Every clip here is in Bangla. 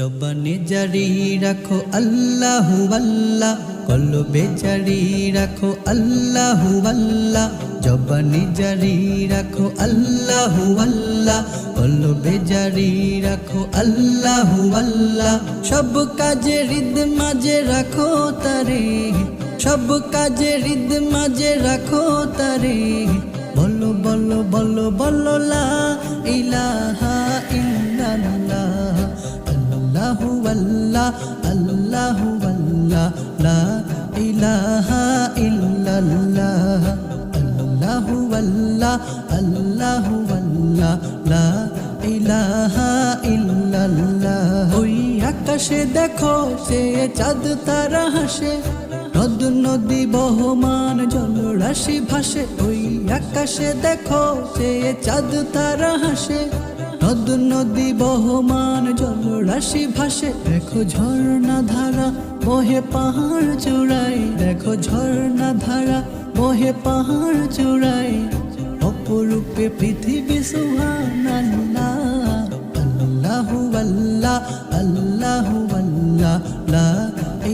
জবানে জারি রাখো আল্লাহু আল্লাহ, কলবে জারি রাখো আল্লাহু আল্লাহ, জবানে জারি রাখো আল্লাহু আল্লাহ, কলবে জারি রাখো আল্লাহু আল্লাহ। সব কাজে হৃদ মাঝে রাখো তারে, সব কাজে হৃদ মাঝে রাখো তারে। বলো বলো বলো বলো, লা ইলাহা ইল্লাল্লাহ। আল্লাহ আল্লাহু, লা ইলাহা ইল্লাল্লাহ। আল্লাহু আল্লাহ আল্লাহু আল্লাহ, লা ইলাহা ইল্লাল্লাহ। ওই আকাশে দেখো, সে চাঁদ তারা হাসে। নদ নদী বহমান জল জলরাশি ভাসে। ওই আকাশে দেখো, সে চাঁদ তারা হাসে। নদ নদী বহমান জলরাশি ভাসে। দেখো ঝর্ণা ধারা বহে পাহাড় চূড়াই। দেখো ঝর্ণা ধারা বহে পাহাড় চূড়াই। অপরূপে পৃথিবী সুহানাল্লাহ আল্লাহু আল্লাহ আল্লাহু আল্লাহ, লা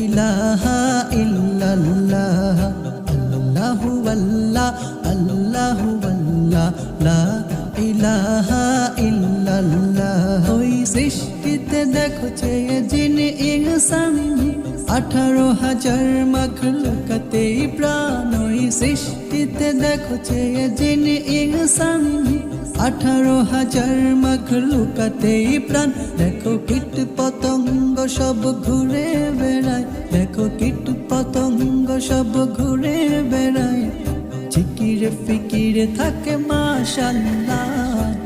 ইলাহা ইল্লাল্লাহ। আল্লাহু আল্লাহ আল্লাহু আল্লাহ, লা ইলাহা সৃষ্টিতে দেখো চেয়ে জিনে ইনসান, আঠারো হাজার মখলুকাতে প্রাণ ওই সৃষ্টিতে দেখো চেয়ে জিনে ইনসান, আঠারো হাজার মখলুকাতে প্রাণ। দেখো কীট পতঙ্গ সব ঘুরে বেড়ায়। দেখো কীট পতঙ্গ সব ঘুরে বেড়ায়। চিকিরে ফিকিরে থাকে মাশাল্লাহ।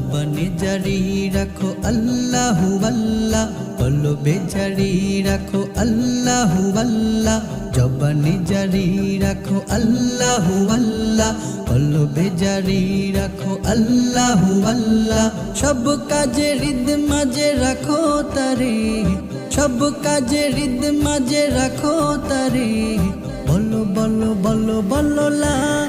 জবানে জারি রাখো, আল্লাহু আল্লাহ। কলবে জারি রাখো, আল্লাহু আল্লাহ। জবানে জারি রাখো, আল্লাহু আল্লাহ। কলবে জারি রাখো, আল্লাহু আল্লাহ। সব কাজে হৃদ মাঝে রাখো তারে। সব কাজে হৃদ মাঝে রাখো তারে। বলো বলো বলো বলো, লা